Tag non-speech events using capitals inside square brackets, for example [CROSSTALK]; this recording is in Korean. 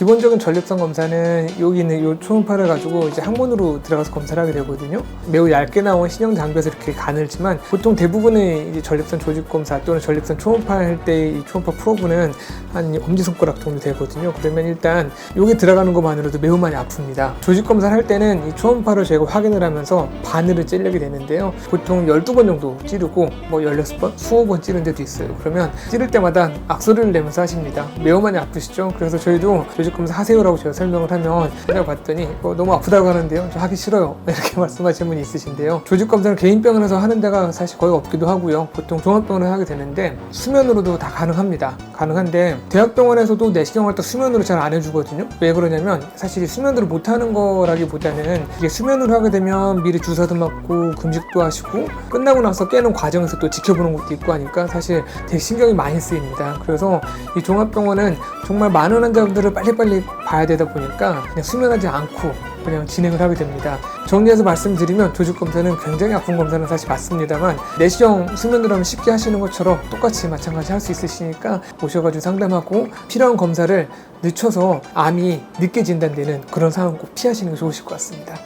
기본적인 전립선 검사는 여기 있는 이 초음파를 가지고 이제 항문으로 들어가서 검사를 하게 되거든요. 매우 얇게 나온 신형 장비에서 이렇게 가늘지만 보통 대부분의 이제 전립선 조직 검사 또는 전립선 초음파 할 때 이 초음파 프로브는 한 엄지손가락 정도 되거든요. 그러면 일단 여기 들어가는 것만으로도 매우 많이 아픕니다. 조직 검사를 할 때는 이 초음파를 저희가 확인을 하면서 바늘을 찌르게 되는데요. 보통 12번 정도 찌르고 뭐 16번, 20번 찌른 데도 있어요. 그러면 찌를 때마다 악소리를 내면서 하십니다. 매우 많이 아프시죠? 그래서 저희도 조직 검사 하세요라고 제가 설명을 하면 제가 봤더니 어, 너무 아프다고 하는데요. 저 하기 싫어요. [LAUGHS] 이렇게 말씀하시는 분이 있으신데요. 조직 검사를 개인 병원에서 하는 데가 사실 거의 없기도 하고요. 보통 종합병원을 하게 되는데 수면으로도 다 가능합니다. 가능한데 대학병원에서도 내시경 할때 수면으로 잘 안 해주거든요. 왜 그러냐면 사실 이 수면으로 못하는 거라기보다는 이게 수면으로 하게 되면 미리 주사도 맞고 금식도 하시고 끝나고 나서 깨는 과정에서 또 지켜보는 것도 있고 하니까 사실 되게 신경이 많이 쓰입니다. 그래서 이 종합병원은 정말 많은 환자분들을 빨리빨리 봐야 되다 보니까 그냥 수면하지 않고 그냥 진행을 하게 됩니다. 정리해서 말씀드리면 조직 검사는 굉장히 아픈 검사는 사실 맞습니다만 내시경 수면으로 하면 쉽게 하시는 것처럼 똑같이 마찬가지 할 수 있으시니까 오셔가지고 상담하고 필요한 검사를 늦춰서 암이 늦게 진단되는 그런 상황 꼭 피하시는 게 좋으실 것 같습니다.